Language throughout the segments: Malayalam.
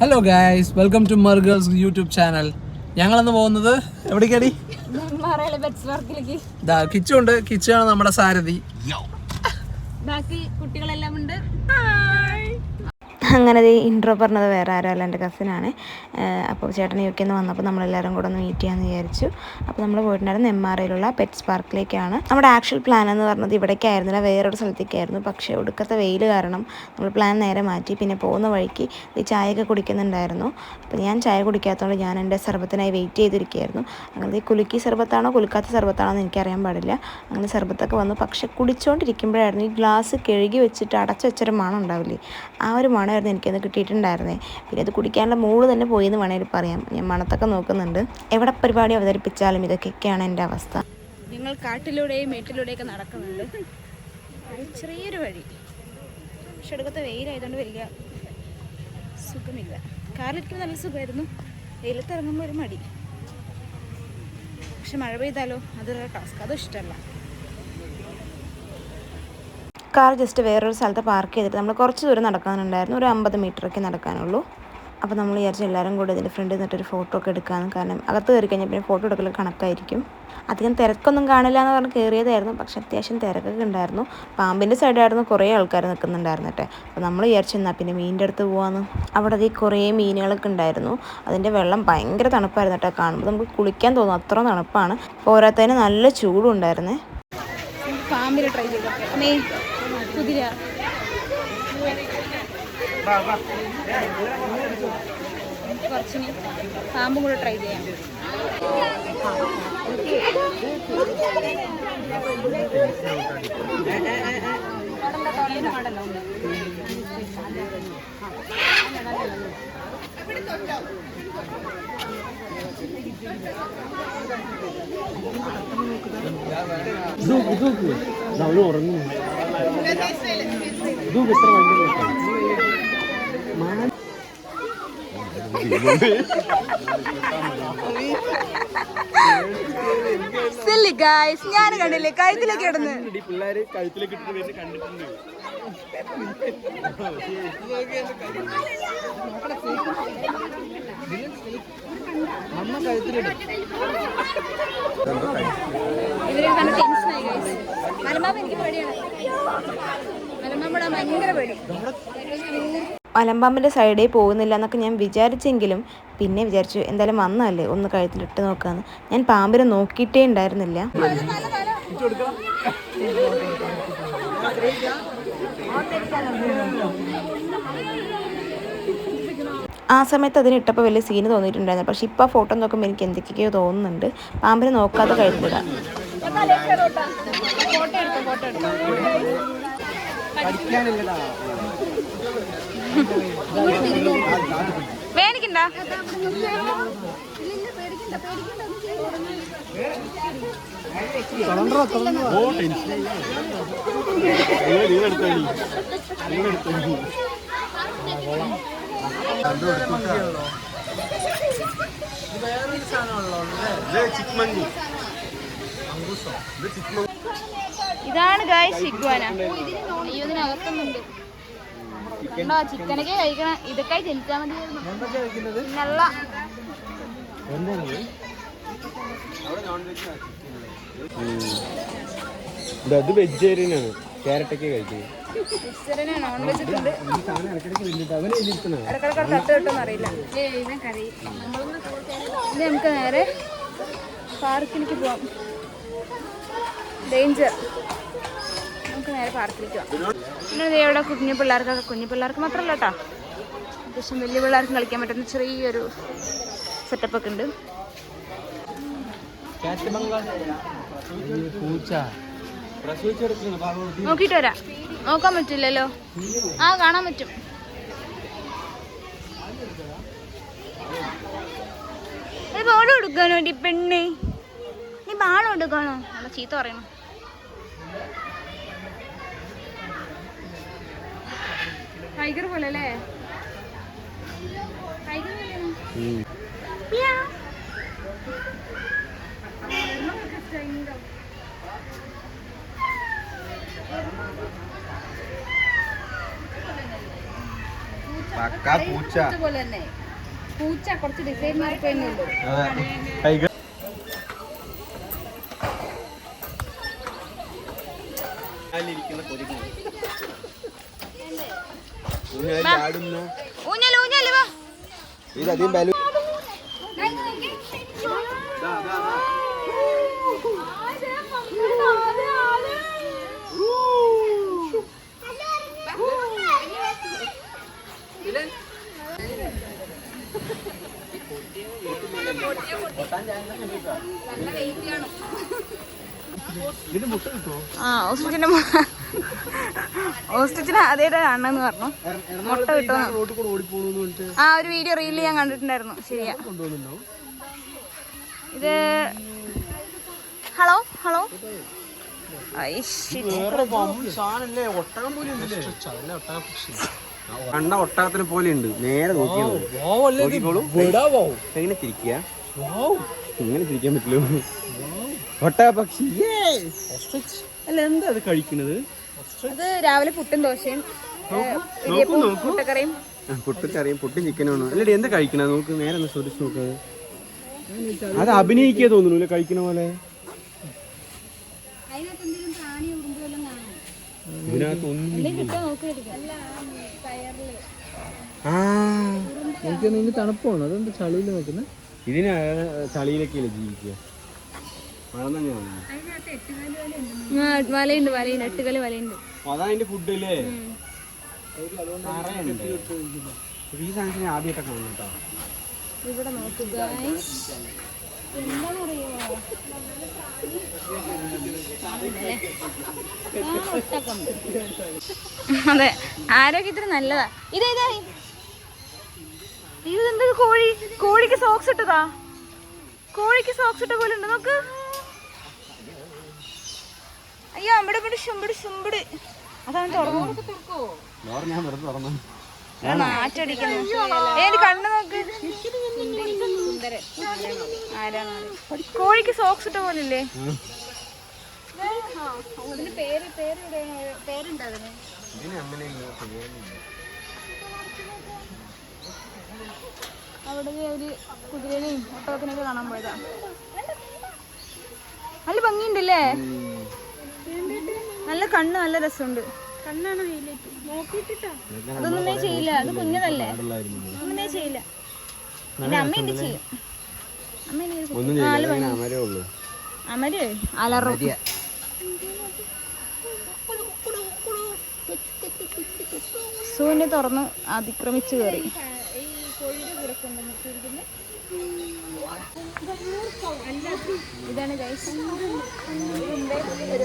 Hello guys welcome to Murgers YouTube channel ഞങ്ങളന്ന് പോകുന്നത് എവിടേക്കടി? കിച്ചുണ്ട് കിച്ചാണ് കിച്ചു ഉണ്ട് നമ്മുടെ സാരഥി. ബാക്കി കുട്ടികളെല്ലാം ഉണ്ട്. അങ്ങനെ ഇൻട്രോ പറഞ്ഞത് വേറെ ആരും അല്ല എന്റെ കസിനാണ് അപ്പോൾ ചേട്ടൻ യു കെന്ന് വന്നപ്പോൾ നമ്മളെല്ലാവരും കൂടെ ഒന്ന് മീറ്റ് ചെയ്യാമെന്ന് വിചാരിച്ചു. അപ്പോൾ നമ്മൾ പോയിട്ടുണ്ടായിരുന്നു എം ആർ ഐയിലുള്ള പെറ്റ്സ് പാർക്കിലേക്കാണ് നമ്മുടെ ആക്ച്വൽ പ്ലാൻ എന്ന് പറഞ്ഞത് ഇവിടേക്കായിരുന്നില്ല വേറൊരു സ്ഥലത്തേക്കായിരുന്നു. പക്ഷേ ഒടുക്കത്തെ വെയിൽ കാരണം നമ്മൾ പ്ലാൻ നേരെ മാറ്റി. പിന്നെ പോകുന്ന വഴിക്ക് ഈ ചായയൊക്കെ കുടിക്കുന്നുണ്ടായിരുന്നു. അപ്പോൾ ഞാൻ ചായ കുടിക്കാത്തതുകൊണ്ട് ഞാൻ എന്റെ സർബത്തിനായി വെയിറ്റ് ചെയ്തിരിക്കുകയായിരുന്നു. അങ്ങനെ കുലുക്കി സർബത്താണോ കുലുക്കാത്ത സർബത്താണോ എന്ന് എനിക്കറിയാൻ പാടില്ല. അങ്ങനെ സർബത്തൊക്കെ വന്നു. പക്ഷെ കുടിച്ചുകൊണ്ടിരിക്കുമ്പോഴായിരുന്നു ഈ ഗ്ലാസ് കഴുകി വെച്ചിട്ട് അടച്ചു വെച്ചൊരു മണം ഉണ്ടാവില്ലേ? ആ ഒരു മണമായിരുന്നു എനിക്കത് കിട്ടിയിട്ടുണ്ടായിരുന്നേ. പിന്നെ അത് കുടിക്കാനുള്ള മൂൾ തന്നെ പോയി എന്ന് വേണമെങ്കിൽ പറയാം. ഞാൻ മണത്തൊക്കെ നോക്കുന്നുണ്ട്. എവിടെ പരിപാടി അവതരിപ്പിച്ചാലും ഇതൊക്കെയാണ് എന്റെ അവസ്ഥ. നിങ്ങൾ കാട്ടിലൂടെയും വീട്ടിലൂടെയൊക്കെ നടക്കുന്നുണ്ട്. ചെറിയൊരു വഴി. പക്ഷെ എടുക്കത്തെ വെയിലായതുകൊണ്ട് വലിയ സുഖമില്ല. കാറിലിരിക്കുന്ന നല്ല സുഖമായിരുന്നു. വെയിലത്തിറങ്ങുമ്പോൾ ഒരു മടി. പക്ഷെ മഴ പെയ്താലോ? അതൊരു ടാസ്ക് അതും ഇഷ്ടമല്ല. കാർ ജസ്റ്റ് വേറൊരു സ്ഥലത്ത് പാർക്ക് ചെയ്തിട്ട് നമ്മൾ കുറച്ച് ദൂരം നടക്കാനുണ്ടായിരുന്നു. ഒരു അമ്പത് മീറ്ററൊക്കെ നടക്കാനുള്ളൂ. അപ്പോൾ നമ്മൾ വിചാരിച്ചു എല്ലാവരും കൂടെ ഇതിന്റെ ഫ്രണ്ടിൽ നിന്നിട്ടൊരു ഫോട്ടോ ഒക്കെ എടുക്കാമെന്ന് കാരണം അകത്ത് കയറി കഴിഞ്ഞാൽ പിന്നെ ഫോട്ടോ എടുക്കൽ കണക്കായിരിക്കും. അധികം തിരക്കൊന്നും കാണില്ല എന്ന് പറഞ്ഞ് കയറിയതായിരുന്നു പക്ഷെ അത്യാവശ്യം തിരക്കൊക്കെ ഉണ്ടായിരുന്നു. പാമ്പിന്റെ സൈഡായിരുന്നു കുറേ ആൾക്കാർ നിൽക്കുന്നുണ്ടായിരുന്നു കേട്ടോ അപ്പോൾ നമ്മൾ വിചാരിച്ചു എന്നാൽ പിന്നെ മീനിന്റെ അടുത്ത് പോകാമെന്ന് അവിടെ ഈ കുറേ മീനുകളൊക്കെ ഉണ്ടായിരുന്നു. അതിന്റെ വെള്ളം ഭയങ്കര തണുപ്പായിരുന്നു കേട്ടോ കാണുമ്പോൾ നമുക്ക് കുളിക്കാൻ തോന്നും. അത്ര തണുപ്പാണ്. പോരാത്തതിന് നല്ല ചൂടും ഉണ്ടായിരുന്നേ. പാമ്പിൽ ട്രൈ ചെയ്തൊക്കെ അമ്മേ കുതിര. കുറച്ചിന് പാമ്പും കൂടെ ട്രൈ ചെയ്യാം. അവന് ഉറങ്ങുന്നു. ഇതൊക്കെ എത്ര ഞാൻ കണ്ടില്ലേ? കഴുത്തിലേക്ക് കിടന്ന്. പിള്ളേര് കഴുത്തിലേക്ക് കണ്ടിട്ടുണ്ട്. അമ്മ കഴുത്തിലിടും ഇവരെ കണ്ട് ടെൻഷനായി ഗൈസ് മലമ്പാമ്പ് എനിക്ക് പേടിയാണ് മലമ്പാമ്പിടാൻ ഭയങ്കര പേടി മലമ്പാമ്പിന്റെ സൈഡിൽ പോകുന്നില്ല എന്നൊക്കെ ഞാൻ വിചാരിച്ചെങ്കിലും പിന്നെ വിചാരിച്ചു എന്തായാലും വന്നതല്ലേ ഒന്ന് കഴുത്തിലിട്ട് നോക്കാമെന്ന് ഞാൻ പാമ്പിനെ നോക്കിയിട്ടേ ഉണ്ടായിരുന്നില്ല. ആ സമയത്ത് അതിനിട്ടപ്പോൾ വലിയ സീന് തോന്നിയിട്ടുണ്ടായിരുന്നു. പക്ഷെ ഇപ്പോൾ ഫോട്ടോ നോക്കുമ്പോൾ എനിക്ക് എന്തൊക്കെയോ തോന്നുന്നുണ്ട്. പാമ്പിനെ നോക്കാതെ കഴുത്തിലിടാം ഫോട്ടോ നീ ഇതാണ് ഗായ് ശിഗ്വാന അയ്യോ ഇതിനകത്തുന്നുണ്ട്. കണ്ടോ ചിക്കനൊക്കെ കഴിക്കണം. ഇതൊക്കെ ജനിച്ചാൽ മതി നല്ല ഇത് വെജിറ്റേറിയൻ ആണ് കഴിക്കുന്നത് ഉണ്ട്. കിട്ടുമെന്ന് അറിയില്ല. ഇനി നമുക്ക് നേരെ പാർക്കിലേക്ക് പോവാം. ഡേഞ്ചർ നമുക്ക് നേരെ പാർക്കിലേക്ക് പോവാം. പിന്നെ ദേ ഇവിടെ കുഞ്ഞു പിള്ളേർക്കൊക്കെ കുഞ്ഞു പിള്ളേർക്ക് മാത്രമല്ല കേട്ടോ അത്യാവശ്യം വലിയ പിള്ളേർക്കും കളിക്കാൻ പറ്റുന്ന ചെറിയൊരു സെറ്റപ്പ് ഒക്കെ ഉണ്ട്. നോക്കിട്ട് വരാം. നോക്കാൻ പറ്റില്ലല്ലോ. ആ കാണാൻ പറ്റും. ഒരു ബോൾ ഈ പെണ്ണ്. നീ ബാൾ കൊടുക്കാനോ? നമ്മളെ ചീത്ത പറയണം ടൈഗർ പോലെ അല്ലേ ടൈഗർ പൂച്ച. പോലെ തന്നെ പൂച്ച കുറച്ച് ഡിസൈൻ മാറിപ്പോയെന്നുള്ളൂ ടൈഗർ. ആടുന്ന ഊഞ്ഞാൽ ഊഞ്ഞാൽ വാ. ഇതധികം ബലൂ ആ ഓസ്റ്റിച്ചിന്റെ ഓസ്റ്റിച്ചിനെ ആദ്യമായിട്ട് കാണണമെന്ന് പറഞ്ഞു. മുട്ട കിട്ടുമെന്ന് റോഡിൽ കൂടെ ഓടിപ്പോണെന്ന് പറഞ്ഞിട്ട് ആ ഒരു വീഡിയോ റീൽ ഞാൻ കണ്ടിട്ടുണ്ടായിരുന്നു. ശരിയാ. ഇത് ഹലോ ഹലോ. കണ്ണ ഒട്ടകത്തിനെ പോലെ ഉണ്ട്. നേരെ നോക്കിക്കോളൂ. എങ്ങനെ തിരിക്കുക ഇങ്ങനെ തിരിക്കാൻ പറ്റില്ല. ഒട്ടക പക്ഷി. അല്ല എന്താ അത് കഴിക്കുന്നത് ഇത് രാവിലെ പുട്ടും ദോശയും മുട്ടക്കറിയും. പുട്ടക്കറിയും പുട്ടും ചിക്കനും ആണ്. അല്ലേ എന്താ കഴിക്കണ? നോക്ക് നേരെ ഒന്ന് ശ്രദ്ധിച്ച് നോക്ക്. അത് അഭിനയിക്കുക തോന്നുന്നു കഴിക്കണ പോലെ? ഇതിനകത്ത് ഒന്നും ആ എനിക്ക് ഇനി തണുപ്പാണ്. അതുകൊണ്ട് ചളിയിൽ നോക്കുന്നത് ഇതിന് ചളിയിലൊക്കെയല്ലേ ജീവിക്കുക. വലയുണ്ട് വലയുണ്ട് എട്ടുകളി വലയുണ്ട്. അതാ അതിന്റെ ഫുഡ് അല്ലേ ഈ സാധനത്തിന് ആദ്യമായിട്ടൊക്കെ കാണും കേട്ടോ. ഇവിടെ നോക്കുക എന്താണെന്നറിയോ അതെ ആരോഗ്യത്തിന് നല്ലതാ. ഇതാ കോഴി? കോഴിക്ക് സോക്സ് ഇട്ടതാ? കോഴിക്ക് സോക്സ് ഇട്ട പോലെ ഉണ്ട്. നോക്ക്. അയ്യോ അമ്പട് ഇവിടെ ശുമ്പട് ശുമ്പട്. അതാണ് തുറന്നു ഡോർ ഞാൻ വെറുതെ തുറന്നു. നാറ്റടിക്കുന്നു ഏത് കണ്ണു നോക്ക്? കോഴിക്ക് സോക്സ് ഇട്ട പോലെ അവിടെ ഒരു കുതിരനെയും ഒട്ടകത്തിനൊക്കെ കാണാൻ പോയതാ. നല്ല ഭംഗിയുണ്ടല്ലേ? നല്ല കണ്ണ് നല്ല രസമുണ്ട്. കണ്ണാണ് ഹൈലൈറ്റ് നോക്കിട്ടിട്ടാ അതൊന്നുമേ ചെയ്യില്ല. അത് കുഞ്ഞതല്ലേ? ഒന്നുമേ ചെയ്യില്ല. എന്റെ അമ്മ എന്ത് ചെയ്യും? അമരേ ഉള്ളൂ. അമര്? അലറും. സൂനെ തുറന്ന്. അതിക്രമിച്ചു കയറി. ഇതാണ് ഗൈസ്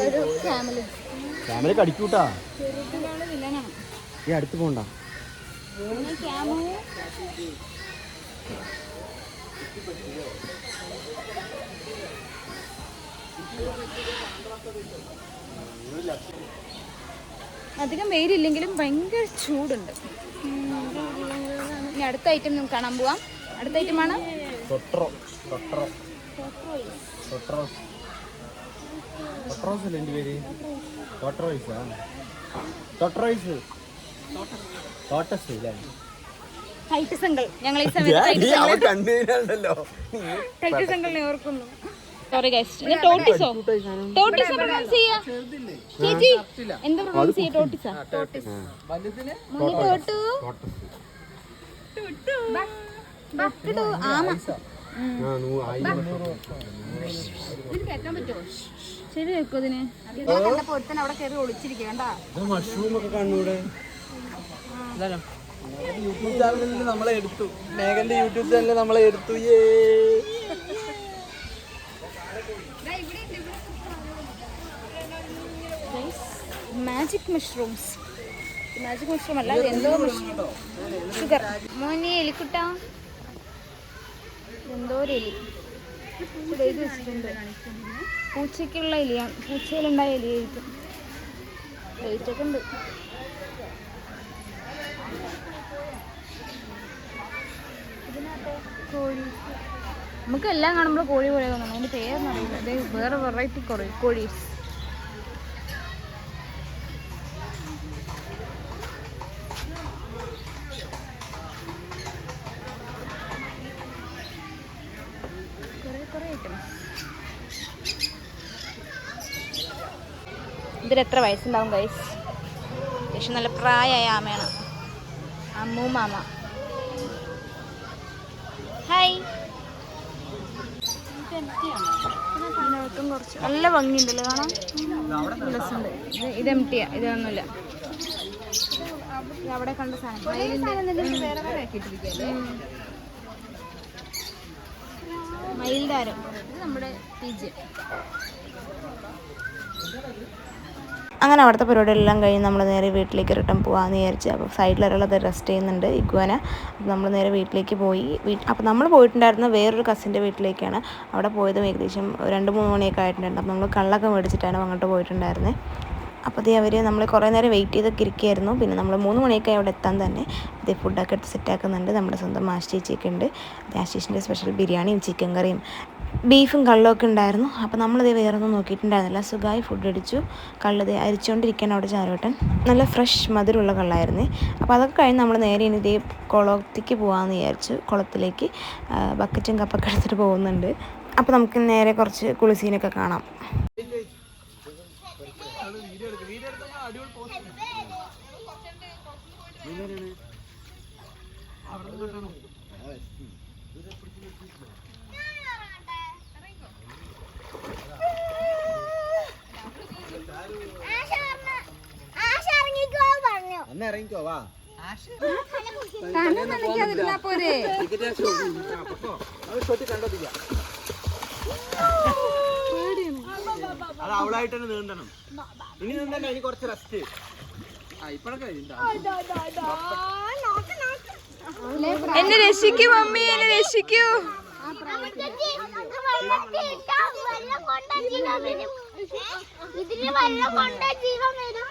ഒരു ഫാമിലി ക്യാമറ കടിക്കൂട്ടാ ഈ അടുത്ത് പോണ്ട. അധികം വെയിലില്ലെങ്കിലും ഭയങ്കര ചൂടുണ്ട്. ഇനി അടുത്ത ഐറ്റം നമുക്ക് കാണാൻ പോവാം. അടുത്ത ഐറ്റം ആണ് അല്ലേ എന്റെ പേര്? തൊട്രോയിസാ തൊട്രോയിസ് തോട്ടസ് ഇല്ലേ ഓർക്കുന്നു. Sorry guys tortoise tortoise pronounce ചെയ്യാ? ചേച്ചി എന്താ പ്രൊണൗൺസ് ചെയ്യാ ടോട്ടിസാ വലുതിന്? മോനി ടോട്ടു. ടോട്ടു ആമ. ആ നൂ ആയിരം ഇതിന് കേൾക്കാൻ പറ്റുമോ? ശരി വെക്കോ അതിന്. പൊരുത്തൻ അവിടെ കയറി ഒളിച്ചിരിക്കുക വേണ്ട മഷ്റൂം ഒക്കെ കാണൂടെ യൂട്യൂബ് ചാനലിൽ നമ്മളെ എടുത്തു. മേഘന്റെ യൂട്യൂബ് ചാനലിൽ നമ്മളെ എടുത്തു. ഏ മാജിക് മഷ്റൂംസ് മാജിക് മഷ്റൂം അല്ല എന്തോ ഷുഗർ മോനെ എലിക്കുട്ട. എന്തോ ഒരു എലി. എഴുതി വെച്ചിട്ടുണ്ട്. പൂച്ചയ്ക്കുള്ള എലിയ പൂച്ചയിലുണ്ടായ എലിയായിരിക്കും. ലൈറ്റ് ഒക്കെ ഉണ്ട്. കോഴി. നമുക്ക് എല്ലാം കാണുമ്പോൾ കോഴി പോലെ തോന്നണം അതിന്റെ പേരൊന്നും അറിയില്ല. ഇത് വേറെ വെറൈറ്റി കോഴി കോഴീസ്. ഇതിൽ എത്ര വയസ്സുണ്ടാവും ഗൈസ് അത്യാവശ്യം നല്ല പ്രായമായ ആമയാണ്. അമ്മു മാമ. ഹായ് ഇതിനകത്തും കുറച്ച് നല്ല ഭംഗിയുണ്ടല്ലോ കാണാൻ രസമുണ്ട്. ഇത് ഇത് എം ടിയാ ഇതൊന്നുമില്ല ഇത് അവിടെ കണ്ട സാധനം. മയിൽദാരം ഇത് നമ്മുടെ പി ജി അങ്ങനെ അവിടുത്തെ പരിപാടികളെല്ലാം കഴിഞ്ഞ് നമ്മൾ നേരെ വീട്ടിലേക്ക് റിട്ടേൺ പോകാമെന്ന് വിചാരിച്ച് അപ്പോൾ സൈഡിൽ ഒരാളത് റെസ്റ്റ് ചെയ്യുന്നുണ്ട് ഇഗ്വാന. അപ്പോൾ നമ്മൾ നേരെ വീട്ടിലേക്ക് പോയി. അപ്പോൾ നമ്മൾ പോയിട്ടുണ്ടായിരുന്ന വേറൊരു കസിന്റെ വീട്ടിലേക്കാണ് അവിടെ പോയതും ഏകദേശം രണ്ട് മൂന്ന് മണിയൊക്കെ ആയിട്ടുണ്ടായിരുന്നു. അപ്പോൾ നമ്മൾ കള്ളൊക്കെ മേടിച്ചിട്ടാണ് അങ്ങോട്ട് പോയിട്ടുണ്ടായിരുന്നത് അപ്പോൾ അതേ അവർ നമ്മൾ കുറേ നേരം വെയിറ്റ് ചെയ്തൊക്കെ ഇരിക്കുകയായിരുന്നു പിന്നെ നമ്മൾ മൂന്ന് മണിയൊക്കെ അവിടെ എത്താൻ തന്നെ. ഇതേ ഫുഡൊക്കെ എടുത്ത് സെറ്റാക്കുന്നുണ്ട് നമ്മുടെ സ്വന്തം മാഷ് ചേച്ചിയൊക്കെ ഉണ്ട്. ആശീഷിന്റെ സ്പെഷ്യൽ ബിരിയാണിയും ചിക്കൻ കറിയും ബീഫും കള്ളൊക്കെ ഉണ്ടായിരുന്നു. അപ്പോൾ നമ്മളിത് വേറെ ഒന്നും നോക്കിയിട്ടുണ്ടായിരുന്നില്ല. സുഖമായി ഫുഡ് അടിച്ചു. കള്ളത് അരിച്ചുകൊണ്ടിരിക്കുകയാണ് അവിടെ ചാരോട്ടൻ. നല്ല ഫ്രഷ് മധുരമുള്ള കള്ളായിരുന്നു. അപ്പോൾ അതൊക്കെ കഴിഞ്ഞ് നമ്മൾ നേരെ ഇനി ഇതേ കുളത്തേക്ക് പോകാമെന്ന് വിചാരിച്ചു. കുളത്തിലേക്ക് ബക്കറ്റും കപ്പൊക്കെ എടുത്തിട്ട് പോകുന്നുണ്ട്. അപ്പോൾ നമുക്ക് നേരെ കുറച്ച് കുളിസീനൊക്കെ കാണാം. അന്ന് ഇറങ്ങിക്കോ വാ. അത് അവളായിട്ട് തന്നെ നീണ്ടണം ഇനി നീന്തണ്ട ഇനി കുറച്ച് റെസ്റ്റ് എന്നെ രക്ഷിക്കൂ മമ്മി എന്നെ രക്ഷിക്കൂ. ഇതിന് വെള്ളം കൊണ്ട ജീവൻ വരും.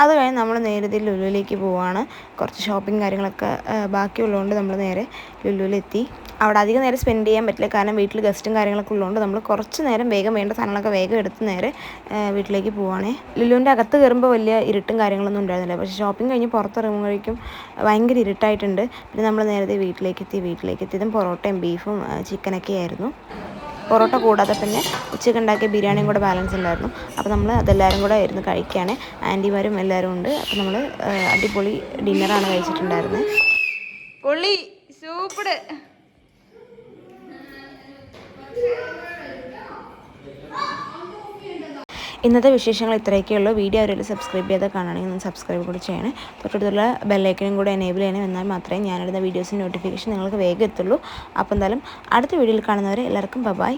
അതാ കഴിഞ്ഞ് നമ്മൾ നേരത്തെ ലുലുവിലേക്ക് പോവാണ്. കുറച്ച് ഷോപ്പിംഗ് കാര്യങ്ങളൊക്കെ ബാക്കിയുള്ളതുകൊണ്ട് നമ്മൾ നേരെ ലുലുവിലെത്തി. അവിടെ അധികം നേരം സ്പെൻഡ് ചെയ്യാൻ പറ്റില്ല. കാരണം വീട്ടിൽ ഗസ്റ്റും കാര്യങ്ങളൊക്കെ ഉള്ളതുകൊണ്ട് നമ്മൾ കുറച്ച് നേരം വേഗം വേണ്ട സാധനങ്ങളൊക്കെ വേഗം എടുത്ത് നേരെ വീട്ടിലേക്ക് പോവുകയാണേ ലുലുവിന്റെ അകത്ത് കയറുമ്പോൾ വലിയ ഇരുട്ടും കാര്യങ്ങളൊന്നും ഉണ്ടായിരുന്നില്ല. പക്ഷേ ഷോപ്പിംഗ് കഴിഞ്ഞ് പുറത്തിറങ്ങുമ്പോഴേക്കും ഭയങ്കര ഇരുട്ടായിട്ടുണ്ട്. പിന്നെ നമ്മൾ നേരത്തെ വീട്ടിലേക്ക് എത്തി വീട്ടിലേക്ക് എത്തിയതും പൊറോട്ടയും ബീഫും ചിക്കനൊക്കെ ആയിരുന്നു. പൊറോട്ട കൂടാതെ പിന്നെ ഉച്ചയ്ക്ക് ഉണ്ടാക്കിയ ബിരിയാണിയും കൂടെ ബാലൻസ് ഉണ്ടായിരുന്നു. അപ്പോൾ നമ്മൾ അതെല്ലാവരും കൂടെ ആയിരുന്നു കഴിക്കുകയാണ് ആന്റിമാരും എല്ലാവരും ഉണ്ട്. അപ്പോൾ നമ്മൾ അടിപൊളി ഡിന്നറാണ് കഴിച്ചിട്ടുണ്ടായിരുന്നത്. പൊള്ളി സൂപ്പർ ഇന്നത്തെ വിശേഷങ്ങൾ ഇത്രയൊക്കെ ഉള്ളൂ. വീഡിയോ അവരെ സബ്സ്ക്രൈബ് ചെയ്ത് കാണണമെങ്കിൽ ഒന്ന് സബ്സ്ക്രൈബ് കൂടി ചെയ്യണേ. തൊട്ടടുത്തുള്ള ബെല്ലൈക്കനും കൂടെ എനേബിൾ ചെയ്യണം. എന്നാൽ മാത്രമേ ഞാനിടുന്ന വീഡിയോസിന്റെ നോട്ടിഫിക്കേഷൻ നിങ്ങൾക്ക് വേഗം എത്തുള്ളൂ. അപ്പോൾ എന്തായാലും അടുത്ത വീഡിയോയിൽ കാണുന്നവരെ എല്ലാവർക്കും ബൈ